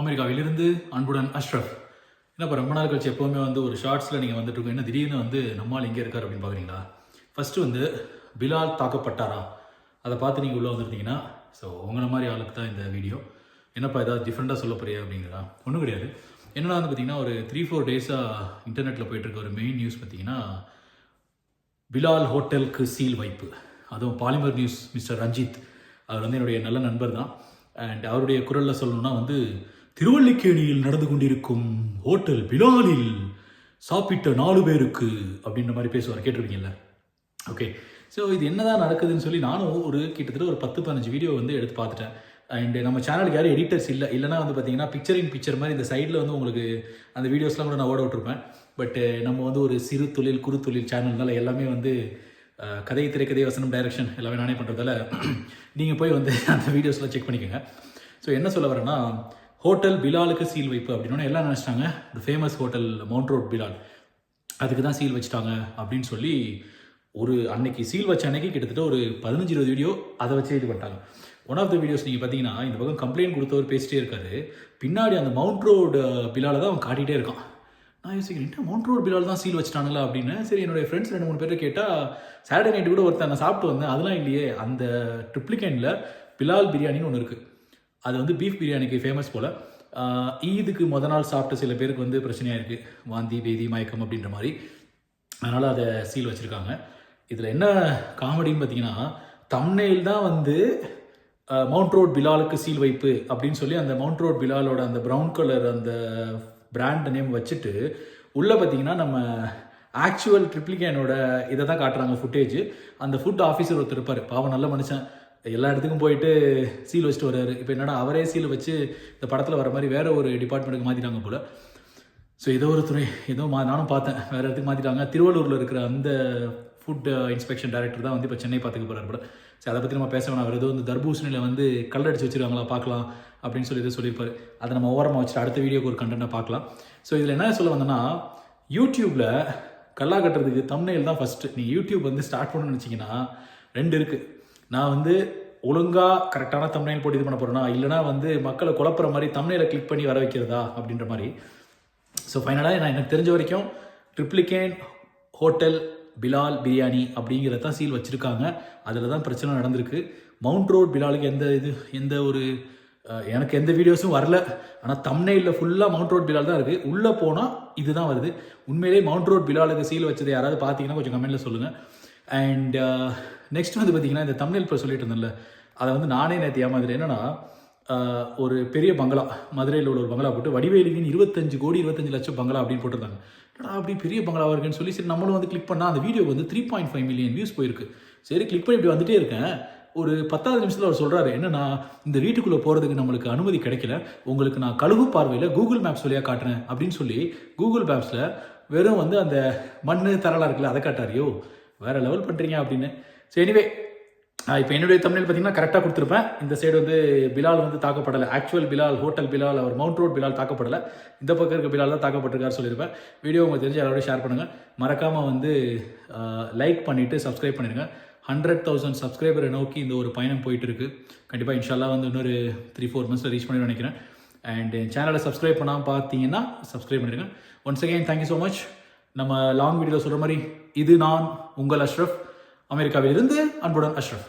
அமெரிக்காவிலிருந்து அன்புடன் அஷ்ரஃப் என்ன இப்போ ரொம்ப நாள் கழிச்சு எப்போவுமே வந்து ஒரு ஷார்ட்ஸில் நீங்கள் வந்துட்டு இருக்கோம் என்ன திடீர்னு வந்து நம்மால் இங்கே இருக்கார் அப்படின்னு பார்க்குறீங்களா? ஃபஸ்ட்டு வந்து பிலால் தாக்கப்பட்டாரா? அதை பார்த்து நீங்கள் உள்ளே வந்துருந்தீங்கன்னா ஸோ உங்களை மாதிரி ஆளுக்கு தான் இந்த வீடியோ என்னப்பா ஏதாவது டிஃப்ரெண்ட்டாக சொல்ல போறியா அப்படிங்களா ஒன்றும் கிடையாது. என்னென்னா வந்து பார்த்தீங்கன்னா ஒரு த்ரீ ஃபோர் டேஸாக இன்டர்நெட்டில் போயிட்டுருக்க ஒரு மெயின் நியூஸ் பார்த்தீங்கன்னா பிலால் ஹோட்டலுக்கு சீல் வைப்பு. அதுவும் பாலிமர் நியூஸ் மிஸ்டர் ரஞ்சித். அவர் வந்து என்னுடைய நல்ல நண்பர் தான். அண்ட் அவருடைய குரலில் சொல்லணும்னா வந்து திருவல்லிக்கேணியில் நடந்து கொண்டிருக்கும் ஹோட்டல் பிலாலில் சாப்பிட்ட நாலு பேருக்கு அப்படின்ற மாதிரி பேசுவார். கேட்டிருக்கீங்கல்ல ஓகே ஸோ இது என்னதான் நடக்குதுன்னு சொல்லி நானும் ஒரு கிட்டத்தட்ட ஒரு பத்து பதினஞ்சு வீடியோ வந்து எடுத்து பார்த்துட்டேன். அண்ட் நம்ம சேனலுக்கு யாரும் எடிட்டர்ஸ் இல்லை. இல்லைனா வந்து பார்த்தீங்கன்னா பிக்சர் இன் பிக்சர் மாதிரி இந்த சைடில் வந்து உங்களுக்கு அந்த வீடியோஸ்லாம் கூட நான் ஓட விட்டுருப்பேன். பட்டு eh, நம்ம வந்து ஒரு சிறு தொழில் குறு தொழில் சேனல்னால எல்லாமே வந்து eh, கதை திரைக்கதை வசனம் டைரக்ஷன் எல்லாமே நானே பண்ணுறதால நீங்கள் போய் வந்து அந்த வீடியோஸ்லாம் செக் பண்ணிக்கோங்க. ஸோ என்ன சொல்ல வரேன்னா ஹோட்டல் பிலாலுக்கு சீல் வைப்பு அப்படின்னா எல்லாம் நினச்சிட்டாங்க. இந்த famous hotel mount road Bilal அதுக்கு தான் சீல் வச்சுட்டாங்க அப்படின்னு சொல்லி ஒரு அன்னைக்கு சீல் வச்ச அன்னைக்கு கிட்டத்தட்ட ஒரு பதினஞ்சு இருபது வீடியோ அதை வச்சு இது பண்ணிட்டாங்க. ஒன் ஆஃப் த வீடியோஸ் நீங்கள் பார்த்தீங்கன்னா இந்த பக்கம் கம்ப்ளைண்ட் கொடுத்தவர் பேசிட்டே இருக்காரு. பின்னாடி அந்த மவுண்ட் ரோடு பிலால தான் அவன் காட்டிகிட்டே இருக்கான். நான் யோசிக்கிறேன் என்ன மவுண்ட் ரோட் பிலால் தான் சீல் வச்சிட்டாங்களா அப்படின்னு. சரி என்னுடைய ஃப்ரெண்ட்ஸ் ரெண்டு மூணு பேர் கேட்டால் சாட்டர்டே நைட்டு கூட ஒருத்தன் நான் சாப்பிட்டு வந்தேன். அதெல்லாம் இல்லையே. அந்த ட்ரிப்ளிகேனில் பிலால் பிரியாணின்னு ஒன்று இருக்குது அது வந்து பீஃப் பிரியாணிக்கு ஃபேமஸ் போல். ஈதுக்கு முத நாள் சாப்பிட்ட சில பேருக்கு வந்து பிரச்சனையாக இருக்குது வாந்தி பேதி மயக்கம் அப்படின்ற மாதிரி. அதனால் அதை சீல் வச்சுருக்காங்க. இதில் என்ன காமெடின்னு பார்த்தீங்கன்னா தம்னெயில் தான் வந்து மவுண்ட் ரோட் பிலாலுக்கு சீல் வைப்பு அப்படின்னு சொல்லி அந்த மவுண்ட் ரோட் பிலாலோட அந்த ப்ரௌன் கலர் அந்த பிராண்ட் நேம் வச்சுட்டு உள்ளே பார்த்தீங்கன்னா நம்ம ஆக்சுவல் ட்ரிப்ளிகேனோட இதை தான் காட்டுறாங்க ஃபுட்டேஜ் அந்த ஃபுட் ஆஃபீஸர் ஒருத்தர் இருப்பார். பாவம் நல்ல மனுஷன். எல்லா இடத்துக்கும் போயிட்டு சீல் வச்சுட்டு வர்றாரு. இப்போ என்னடா அவரே சீல் வச்சு இந்த படத்தில் வர மாதிரி வேறு ஒரு டிபார்ட்மெண்ட்டுக்கு மாற்றிட்டாங்க போல். ஸோ ஏதோ ஒரு துறை ஏதோ மா நானும் பார்த்தேன். வேறு இடத்துக்கு மாற்றிட்டாங்க திருவள்ளூரில் இருக்கிற அந்த ஃபுட் இன்ஸ்பெக்ஷன் டைரக்டர் தான் வந்து இப்போ சென்னை பார்த்துக்க போகிறார் போல. சரி அதை பற்றி நம்ம பேச வேணாம். அவர் ஏதோ வந்து தர்பூசணியில் வந்து கல்லடிச்சு வச்சிருக்காங்களா பார்க்கலாம் அப்படின்னு சொல்லி இதை சொல்லியிருப்பார். அதை நம்ம ஓரமாக வச்சுட்டு அடுத்த வீடியோக்கு ஒரு கண்டென்ட்டாக பார்க்கலாம். ஸோ இதில் என்ன சொல்ல வந்தேன்னா யூடியூப்பில் கல்லா கட்டுறதுக்கு தம்னையில் தான் ஃபஸ்ட்டு நீங்கள் யூடியூப் வந்து ஸ்டார்ட் பண்ணணும்னு வச்சிங்கன்னா ரெண்டு இருக்குது நான் வந்து ஒழுங்காக கரெக்டான தம்னைல் போட்டு இது பண்ண போகிறேன்னா இல்லைனா வந்து மக்களை குழப்புற மாதிரி தம்னையில் கிளிக் பண்ணி வர வைக்கிறதா? அப்படின்ற மாதிரி. ஸோ ஃபைனலாக நான் எனக்கு தெரிஞ்ச வரைக்கும் ட்ரிப்ளிகேன் ஹோட்டல் பிலால் பிரியாணி அப்படிங்கிறத தான் சீல் வச்சுருக்காங்க. அதில் தான் பிரச்சனை நடந்திருக்கு. மவுண்ட் ரோட் பிலாலுக்கு எந்த இது எந்த ஒரு எனக்கு எந்த வீடியோஸும் வரல. ஆனால் தம்னையில் ஃபுல்லாக மவுண்ட் ரோட் பிலால் தான் இருக்குது உள்ளே போனால் இதுதான் வருது. உண்மையிலேயே மவுண்ட் ரோட் பிலாலுக்கு சீல் வச்சது யாராவது பார்த்தீங்கன்னா கொஞ்சம் கமெண்ட்டில் சொல்லுங்கள் அண்ட் நெக்ஸ்ட் uh, வந்து பார்த்தீங்கன்னா இந்த தமிழில் இப்போ சொல்லிட்டு இருந்தேன்ல அதை வந்து நானே நேற்று ஏமாதிரி என்னன்னா ஒரு பெரிய பங்களா மதுரையில் உள்ள ஒரு பங்களா போட்டு வடிவேலுவின் இருபத்தஞ்சு கோடி இருபத்தஞ்சு லட்சம் பங்களா அப்படின்னு போட்டிருந்தாங்க. என்னடா அப்படி பெரிய பங்களாவாக இருக்குன்னு சொல்லி சரி நம்மளும் வந்து கிளிக் பண்ணால் அந்த வீடியோ வந்து three point five million views போயிருக்கு. சரி கிளிக் பண்ணி இப்படி வந்துட்டே இருக்கேன். ஒரு பத்தாவது நிமிஷத்தில் அவர் சொல்கிறாரு என்னன்னா இந்த வீட்டுக்குள்ளே போகிறதுக்கு நம்மளுக்கு அனுமதி கிடைக்கல. உங்களுக்கு நான் கழுகு பார்வையில் கூகுள் மேப்ஸ் வழியாக காட்டுறேன் அப்படின்னு சொல்லி கூகுள் மேப்ஸில் வெறும் வந்து அந்த மண் தரலாக இருக்குல்ல அதை காட்டாரியோ வேற லெவல் பண்ணுறீங்க அப்படின்னு. சரி எனிவே இப்போ என்னுடைய தமிழில் பார்த்தீங்கன்னா கரெக்டாக கொடுத்துருப்பேன். இந்த சைடு வந்து பிலால் வந்து தாக்கப்படலை. ஆக்சுவல் பிலால் ஹோட்டல் பிலால் அவர் மவுண்ட் ரோட் பிலால் தாக்கப்படலை. இந்த பக்கம் இருக்க பிலால் தான் தாக்கப்பட்டிருக்காரு சொல்லியிருப்பேன். வீடியோ உங்களுக்கு தெரிஞ்சு எல்லாரோட ஷேர் பண்ணுங்கள் மறக்காமல் வந்து லைக் பண்ணிவிட்டு சப்ஸ்கிரைப் பண்ணிடுங்க. ஹண்ட்ரட் தௌசண்ட் சப்ஸ்கிரைபரை நோக்கி இந்த ஒரு பயணம் போயிட்டு இருக்கு கண்டிப்பாக இன்ஷால்லா வந்து இன்னொரு த்ரீ ஃபோர் மந்த்ஸில் ரீச் பண்ணி நினைக்கிறேன். அண்ட் சேனலை சப்ஸ்கிரைப் பண்ணாமல் பார்த்தீங்கன்னா சப்ஸ்கிரைப் பண்ணிடுங்க. Once again thank you so much நம்ம லாங் வீடியோவில் சொல்கிற மாதிரி இது நான் உங்கள் அஷ்ரஃப் அமெரிக்காவிலிருந்து அன்புடன் அஷ்ரஃப்